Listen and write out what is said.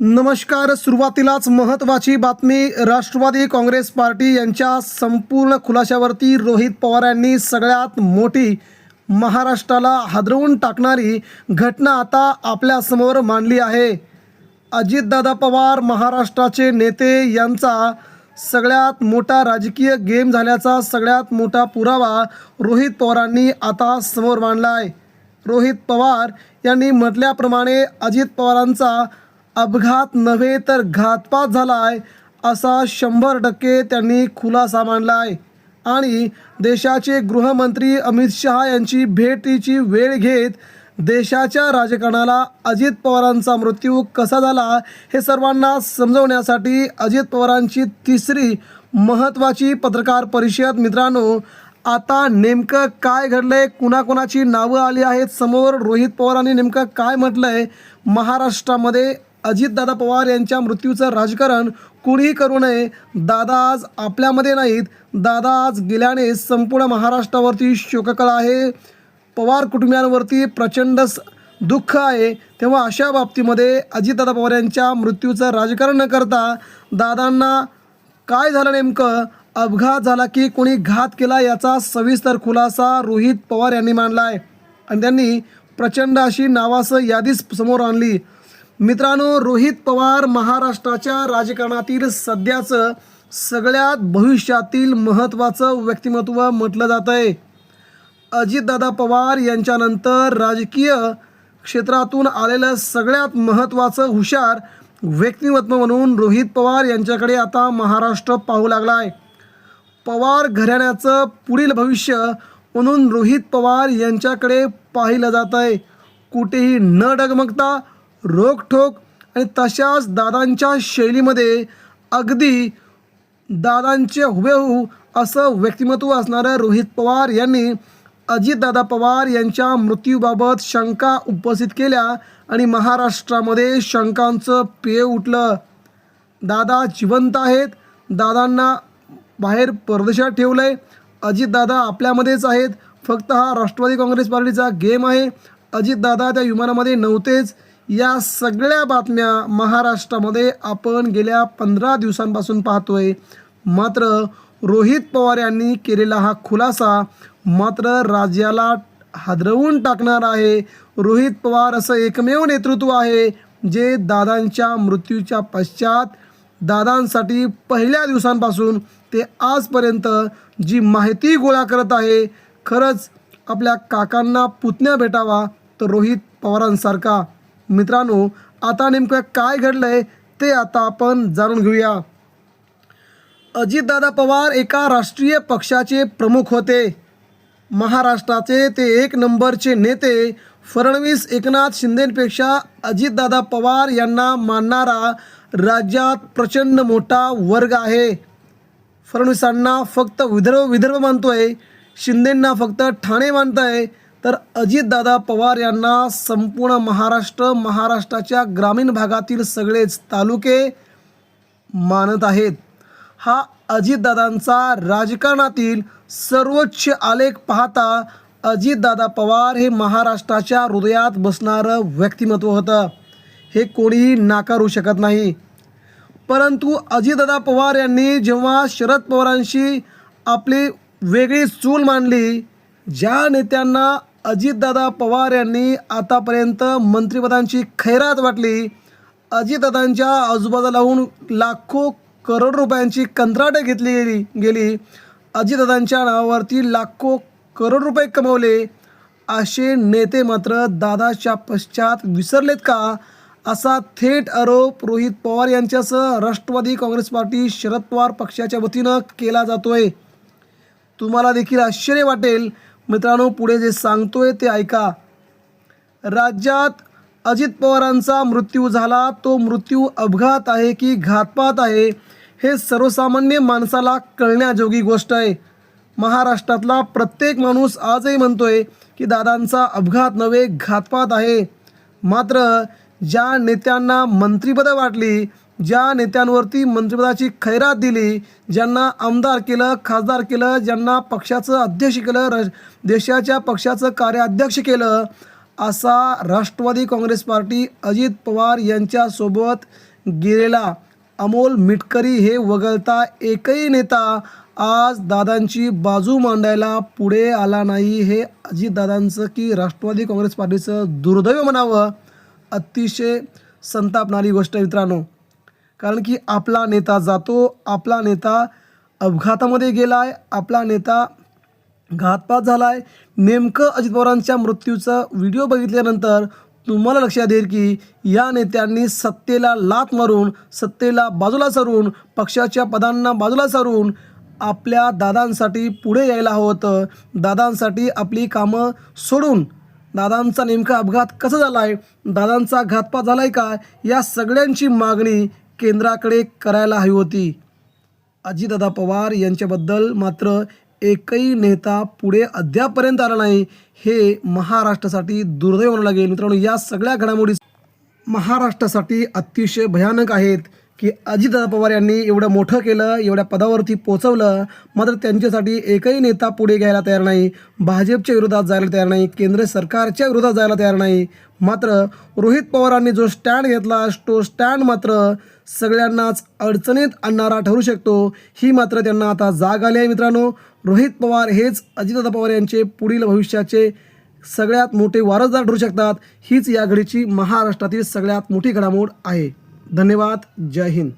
नमस्कार सुरुवातीलाच महत्त्वाची बातमी. राष्ट्रवादी काँग्रेस पार्टी यांच्या संपूर्ण खुलाशावरती रोहित पवार यांनी सगळ्यात मोठी महाराष्ट्राला हादरवून टाकणारी घटना आता आपल्यासमोर मांडली आहे. अजितदादा पवार महाराष्ट्राचे नेते यांचा सगळ्यात मोठा राजकीय गेम झाल्याचा सगळ्यात मोठा पुरावा रोहित पवारांनी आता समोर मांडला आहे रोहित पवार यांनी म्हटल्याप्रमाणे अजित पवारांचा अपघात नव्हे तर घातपात झाला आहे असा शंभर टक्के त्यांनी खुलासा मांडला आहे आणि देशाचे गृहमंत्री अमित शहा यांची भेटीची वेळ घेत देशाच्या राजकारणाला अजित पवारांचा मृत्यू कसा झाला हे सर्वांना समजवण्यासाठी अजित पवारांची तिसरी महत्त्वाची पत्रकार परिषद. मित्रांनो आता नेमकं काय घडलंय कुणाकुणाची नावं आली आहेत समोर? रोहित पवारांनी नेमकं काय म्हटलंय? महाराष्ट्रामध्ये अजितदादा पवार यांच्या मृत्यूचं राजकारण कुणीही करू नये. दादा आज आपल्यामध्ये नाहीत. दादा आज गेल्याने संपूर्ण महाराष्ट्रावरती शोककळा आहे. पवार कुटुंबियांवरती प्रचंड स- दुःख आहे. तेव्हा अशा बाबतीमध्ये अजितदादा पवार यांच्या मृत्यूचं राजकारण न करता दादांना काय झालं नेमकं? अपघात झाला की कोणी घात केला याचा सविस्तर खुलासा रोहित पवार यांनी मांडला आहे आणि त्यांनी प्रचंड अशी नावासं यादीच समोर आणली. मित्रांनो रोहित पवार महाराष्ट्राच्या राजकारणातील सध्याचं सगळ्यात भविष्यातील महत्त्वाचं व्यक्तिमत्व म्हटलं जात आहे. अजितदादा पवार यांच्यानंतर राजकीय क्षेत्रातून आलेलं सगळ्यात महत्त्वाचं हुशार व्यक्तिमत्व म्हणून रोहित पवार यांच्याकडे आता महाराष्ट्र पाहू लागला आहे. पवार घराण्याचं पुढील भविष्य म्हणून रोहित पवार यांच्याकडे पाहिलं जात आहे. कुठेही न डगमगता रोखठोक आणि तशाच दादांच्या शैलीमध्ये अगदी दादांचे हुबेहू असं व्यक्तिमत्व असणारं रोहित पवार यांनी अजितदादा पवार यांच्या मृत्यूबाबत शंका उपस्थित केल्या आणि महाराष्ट्रामध्ये शंकांचं पेय उठलं. दादा जिवंत आहेत दादांना बाहेर परदेशात ठेवलं आहे अजितदादा आपल्यामध्येच आहेत फक्त हा राष्ट्रवादी काँग्रेस पार्टीचा गेम आहे. अजितदादा त्या विमानामध्ये नव्हतेच. या सगळ्या बातम्या महाराष्ट्रामध्ये आपण गेल्या पंधरा दिवसांपासून पाहतोय. मात्र रोहित पवार यांनी केलेला हा खुलासा मात्र राज्याला हादरवून टाकणार आहे. रोहित पवार असं एकमेव नेतृत्व आहे जे दादांच्या मृत्यूच्या पश्चात दादांसाठी पहिल्या दिवसांपासून ते आजपर्यंत जी माहिती गोळा करत आहे खरंच आपल्या काकांना पुतण्या भेटावा तर रोहित पवारांसारखा मित्रांनो आता नेमकं काय घडलंय ते आता आपण जाणून घेऊया. अजितदादा पवार एका राष्ट्रीय पक्षाचे प्रमुख होते. महाराष्ट्राचे ते एक नंबरचे नेते फडणवीस एकनाथ शिंदेपेक्षा अजितदादा पवार यांना मानणारा राज्यात प्रचंड मोठा वर्ग आहे. फडणवीसांना फक्त विदर्भ विदर्भ मानतोय. शिंदेंना फक्त ठाणे मानतंय. तर अजितदादा पवार यांना संपूर्ण महाराष्ट्र महाराष्ट्राच्या ग्रामीण भागातील सगळेच तालुके मानत आहेत. हा अजितदादांचा राजकारणातील सर्वोच्च आलेख पाहता अजितदादा पवार हे महाराष्ट्राच्या हृदयात बसणारं व्यक्तिमत्व होतं. हे कोणीही नाकारू शकत नाही. परंतु अजितदादा पवार यांनी जेव्हा शरद पवारांशी आपली वेगळी चूल मांडली ज्या नेत्यांना अजितदादा पवार यांनी आतापर्यंत मंत्रिपदांची खैरात वाटली. अजितदादांच्या आजूबाजूला लावून लाखो करोड रुपयांची कंत्राटे घेतली गेली गेली. अजितदादांच्या नावावरती लाखो करोड रुपये कमवले. असे नेते मात्र दादाच्या पश्चात विसरलेत का? असा थेट आरोप रोहित पवार यांच्यासह राष्ट्रवादी काँग्रेस पार्टी शरद पवार पक्षाच्या वतीनं केला जातोय. तुम्हाला देखील आश्चर्य वाटेल मित्रांनो पुढे जे सांगतोय ते ऐका. राज्यात अजित पवारांचा मृत्यू झाला. तो मृत्यू अपघात आहे की घातपात आहे हे सर्वसामान्य माणसाला कळण्याजोगी गोष्ट आहे. महाराष्ट्रातला प्रत्येक माणूस आजही म्हणतोय की दादांचा अपघात नव्हे घातपात आहे. मात्र ज्या नेत्यांना मंत्रिपदं वाटली ज्या नेत्यांवरती मंत्रिपदाची खैरात दिली ज्यांना आमदार केलं खासदार केलं ज्यांना पक्षाचं अध्यक्ष केलं र देशाच्या पक्षाचं कार्याध्यक्ष केलं असा राष्ट्रवादी काँग्रेस पार्टी अजित पवार यांच्यासोबत गेलेला अमोल मिटकरी हे वगळता एकही नेता आज दादांची बाजू मांडायला पुढे आला नाही हे अजितदादांचं की राष्ट्रवादी काँग्रेस पार्टीचं दुर्दैव म्हणावं अतिशय संतापणारी गोष्ट मित्रांनो. कारण की आपला नेता जातो आपला नेता अपघातामध्ये गेला आहे आपला नेता घातपात झाला आहे नेमकं अजित पवारांच्या मृत्यूचा व्हिडिओ बघितल्यानंतर तुम्हाला लक्षात येईल की या नेत्यांनी सत्तेला लात मारून सत्तेला बाजूला सारून पक्षाच्या पदांना बाजूला सारून आपल्या दादांसाठी पुढे यायला हवं होतं. दादांसाठी आपली कामं सोडून दादांचा नेमका अपघात कसा झाला आहे दादांचा घातपात झाला आहे का या सगळ्यांची मागणी केंद्राकडे करायला हवी होती. अजितदादा पवार यांच्याबद्दल मात्र एकही नेता पुढे अद्यापपर्यंत आला नाही. हे महाराष्ट्रासाठी दुर्दैव म्हणावं लागेल. मित्रांनो या सगळ्या घडामोडी महाराष्ट्रासाठी अतिशय भयानक आहेत की अजितदादा पवार यांनी एवढं मोठं केलं एवढ्या पदावरती पोचवलं मात्र त्यांच्यासाठी एकही नेता पुढे घ्यायला तयार नाही. भाजपच्या विरोधात जायला तयार नाही केंद्र सरकारच्या विरोधात जायला तयार नाही. मात्र रोहित पवारांनी जो स्टँड घेतला तो स्टँड मात्र सगळ्यांनाच अडचणीत आणणारा ठरू शकतो. ही मात्र त्यांना आता जाग आली आहे मित्रांनो. रोहित पवार हेच अजितदादा पवार यांचे पुढील भविष्याचे सगळ्यात मोठे वारसदार ठरू शकतात. हीच या घडीची महाराष्ट्रातील सगळ्यात मोठी घडामोड आहे. धन्यवाद. जय हिंद.